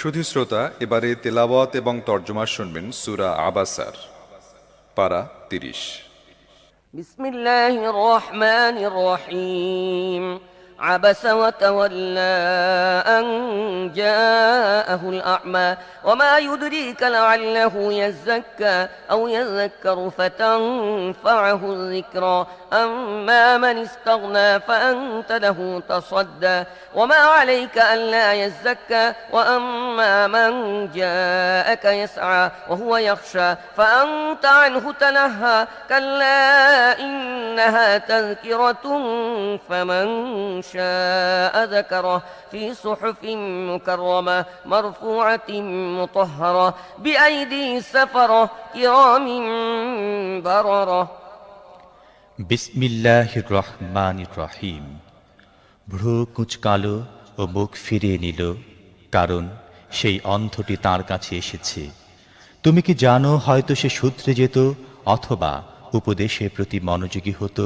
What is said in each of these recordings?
শুধু শ্রোতা এবারে তেলাওয়াত এবং তর্জমা শুনবেন সুরা আবাসার। পারা তিরিশ। বিসমিল্লাহির রহমানির রহিম। عبس وتولى أن جاءه الأعمى وما يدريك لعله يزكى أو يذكر فتنفعه الذكرى. أما من استغنى فأنت له تصدى وما عليك ألا يزكى. وأما من جاءك يسعى وهو يخشى فأنت عنه تلهى كلا إنها تذكرة فمن شاء ذكره في صحف مكرمة مرفوعة مطهرة بأيدي سفرة كرام بررة বিসমিল্লাহ রহমান রহিম ভ্রু কুচকালো ও মুখ ফিরিয়ে নিল কারণ সেই অন্ধটি তার কাছে এসেছে তুমি কি জানো হয়তো সে সূত্রে যেত অথবা উপদেশের প্রতি মনোযোগী হতো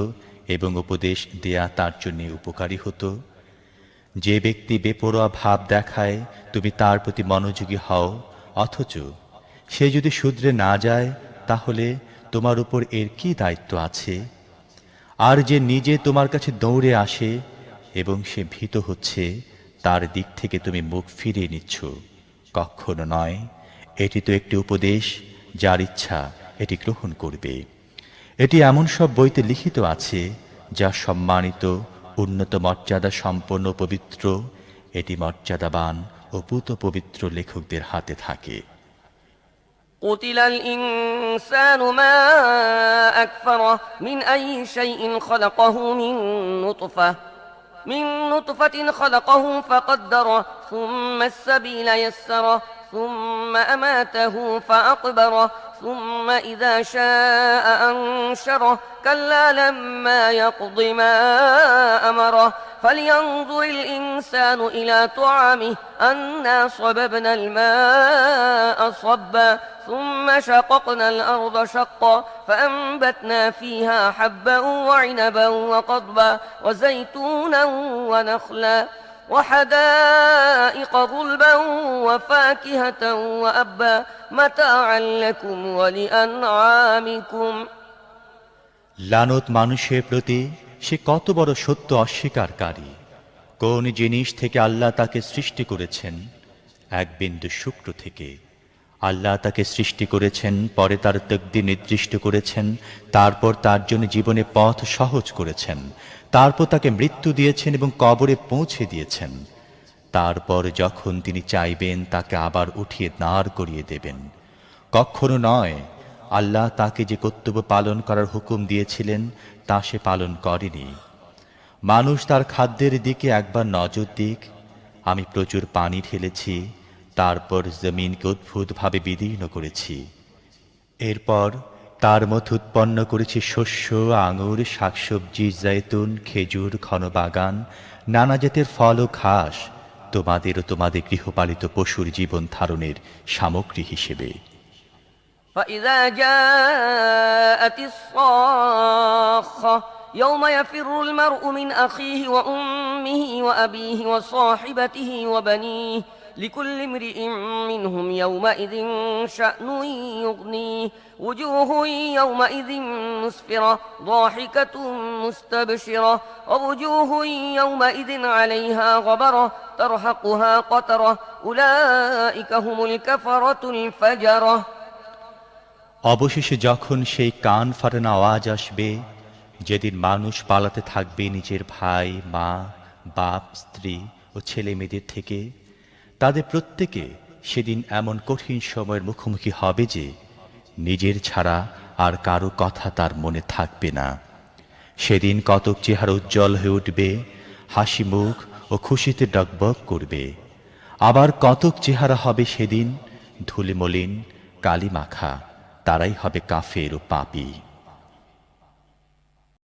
এবং উপদেশ দেয়া তার জন্য উপকারী হতো। যে ব্যক্তি বেপরোয়া ভাব দেখায়, তুমি তার প্রতি মনোযোগী হও, অথচ সে যদি শুধরে না যায়, তাহলে তোমার উপর এর কি দায়িত্ব আছে? আর যে নিজে তোমার কাছে দৌড়ে আসে এবং সে ভীত হচ্ছে, তার দিক থেকে তুমি মুখ ফিরিয়ে নিচ্ছ। কখনো নয়, এটি তো একটি উপদেশ, যার ইচ্ছা এটি গ্রহণ করবে। এটি এমন সব বইতে লিখিত আছে যা সম্মানিত উন্নত মর্যাদা সম্পন্ন পবিত্র এটি মর্যাদাবান ও পুত পবিত্র লেখকদের হাতে থাকে قتل الإنسان ما أكفره من أي شيء خلقه من نطفة من نطفة خلقه فقدره ثم السبيل يسره ثم أماته فأقبره ثم إذا شاء أنشره كلا لما يقض ما أمره. فلينظر الإنسان إلى طعامه أنا صببنا الماء صبا. ثم شققنا الأرض شقا فأنبتنا فيها حبا وعنبا وقضبا وزيتونا ونخلا. وحدائق غلبا وفاكهة وأبا متاعا لكم ولأنعامكم লানত মানুষের প্রতি সে কত বড় সত্য অস্বীকারী কোন জিনিস থেকে আল্লাহ তাকে সৃষ্টি করেছেন এক বিন্দু শুক্র থেকে আল্লাহ তাকে সৃষ্টি করেছেন পরে তার তকদি নির্দিষ্ট করেছেন তারপর তার জন্য জীবনে পথ সহজ করেছেন তারপর তাকে মৃত্যু দিয়েছেন এবং কবরে পৌঁছে দিয়েছেন। তারপর যখন তিনি চাইবেন, তাকে আবার উঠিয়ে দাঁড় করিয়ে দেবেন। কখনো নয়, আল্লাহ তাকে যে কর্তব্য পালন করার হুকুম দিয়েছিলেন, তা সে পালন করেনি। মানুষ তার খাদ্যের দিকে একবার নজর দিক, আমি প্রচুর পানি ঢেলেছি, তারপর জমিনকে অদ্ভুতভাবে বিদীর্ণ করেছি। এরপর তার মধ্যে উৎপন্ন করেছি শস্য আঙুর শাকসবজি জৈতুন খেজুর ঘন বাগান নানা জাতের ফল ও ঘাস তোমাদের ও তোমাদের গৃহপালিত পশুর জীবন ধারণের সামগ্রী হিসেবে فإذا جاءت الصاخة يوم يفر المرء من أخيه وأمه وأبيه وصاحبته وبنيه لكل امرئ منهم يومئذ شأن يغنيه وجوه يومئذ مسفرة ضاحكة مستبشرة ووجوه يومئذ عليها غبرة ترهقها قترة أولئك هم الكفرة الفجرة অবশেষে যখন সেই কান ফাটানো আওয়াজ আসবে যেদিন মানুষ পালাতে থাকবে নিজের ভাই মা বাপ স্ত্রী ও ছেলে মেয়েদের থেকে তাদের প্রত্যেকে সেদিন এমন কঠিন সময়ের মুখোমুখি হবে যে নিজের ছাড়া আর কারও কথা তার মনে থাকবে না। সেদিন কতক চেহারা উজ্জ্বল হয়ে উঠবে, হাসি মুখ ও খুশিতে ডকবক করবে। আবার কতক চেহারা হবে সেদিন, ধুলিমলিন কালি মাখা তারাই হবে কাফের ও পাপী।